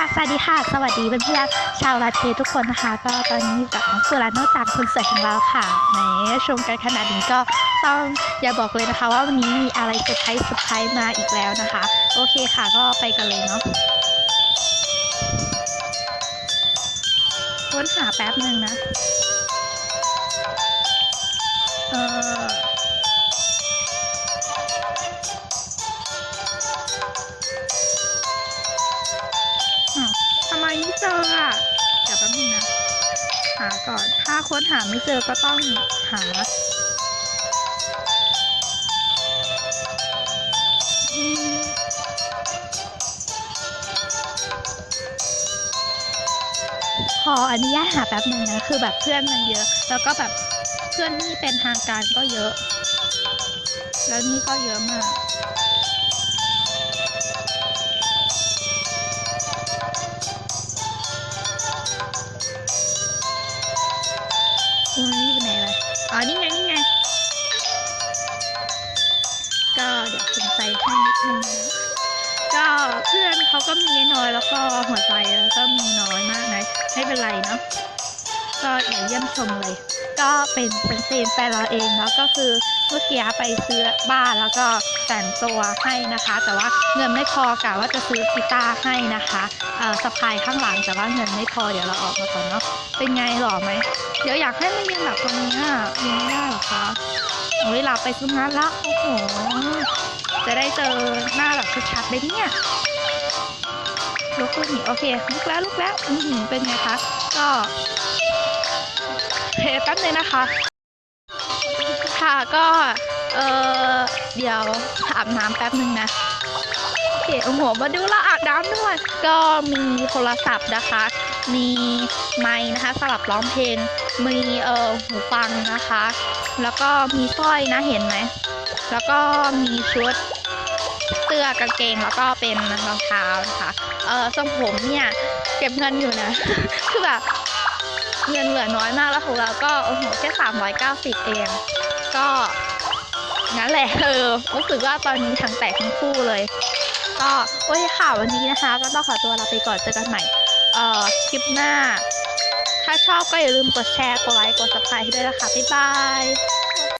ค่ะ สวัสดีค่ะ สวัสดีเพื่อนๆชาวลาเททุกคนนะคะ ก็ตอนนี้อยู่กับน้องสุรานอกจากคนสวยของเราค่ะในชมกันขนาดนี้ก็ต้องอย่าบอกเลยนะคะ ว่าวันนี้มีอะไรเซอร์ไพรส์เซอร์ไพรส์มาอีกแล้วนะคะ โอเคค่ะก็ไปกันเลยเนาะค้นหาแป๊บหนึ่งนะ เออ แป๊บนึงนะ หาก่อน ถ้าค้นหาไม่เจอก็ต้องหาอืมขออนุญาตหาแป๊บนึงนะ คือแบบเพื่อนมันเยอะ แล้วก็แบบเพื่อนที่เป็นทางการก็เยอะ แล้วนี่ก็เยอะมาก อุ้ยอยู่ไหนล่ะอ๋อนี่ไงนี่ไง ก็เดี๋ยวผมใจให้นิดนึงนะก็เพื่อนเขาก็มีน้อยแล้วก็หัวใจแล้วก็มีน้อยมากนะไม่เป็นไรเนาะก็เดี๋ยวเยี่ยมชมเลย ก็เป็นเป็นเซนแฟนเราเองเนาะก็คือ เมื่อกี้ไปซื้อบ้านแล้วก็แต่งตัวให้นะคะ แต่ว่าเงินไม่พอกะว่าจะซื้อกีตาร์ให้นะคะเอ่อสะพายข้างหลังแต่ว่าเงินไม่พอเดี๋ยวเราออกมาก่อนเนาะเป็นไงหล่อไหมเดี๋ยวอยากให้มายืนแบบตรงนี้อะยืนไม่ได้หรอคะโอ้ยหลับไปสุนัขละโอ้โหจะได้เจอหน้าแบบชัดๆเลยเนี่ยลุกลุกหนีโอเคลุกแล้วลุกแล้วอือหือเป็นไงคะก็โอเคแป๊บนึงนะคะ ค่ะก็เออเดี๋ยวอาบน้ำแป๊บนึงนะโอเคโอ้โหมาดูเราอาบน้ำด้วย ก็มีโทรศัพท์นะคะ มีไมค์นะคะสำหรับร้องเพลงมีเออหูฟังนะคะ แล้วก็มีสร้อยนะเห็นไหมแล้วก็มีชุดเสื้อกางเกงแล้วก็เป็นรองเท้านะคะเออทรงผมเนี่ยเก็บเงินอยู่นะคือแบบเงินเหลือน้อยมากแล้วของเราก็โอ้โหแค่สามร้อยเก้าสิบเอง ก็งั้นแหละเออรู้สึกว่าตอนนี้ทั้งแตกทั้งคู่เลย ก็โอ้ยค่ะวันนี้นะคะ ก็ต้องขอตัวลาไปก่อนเจอกันใหม่เอ่อคลิปหน้า ถ้าชอบก็อย่าลืมกดแชร์กดไลค์กด subscribe ด้วยนะคะบ๊ายบาย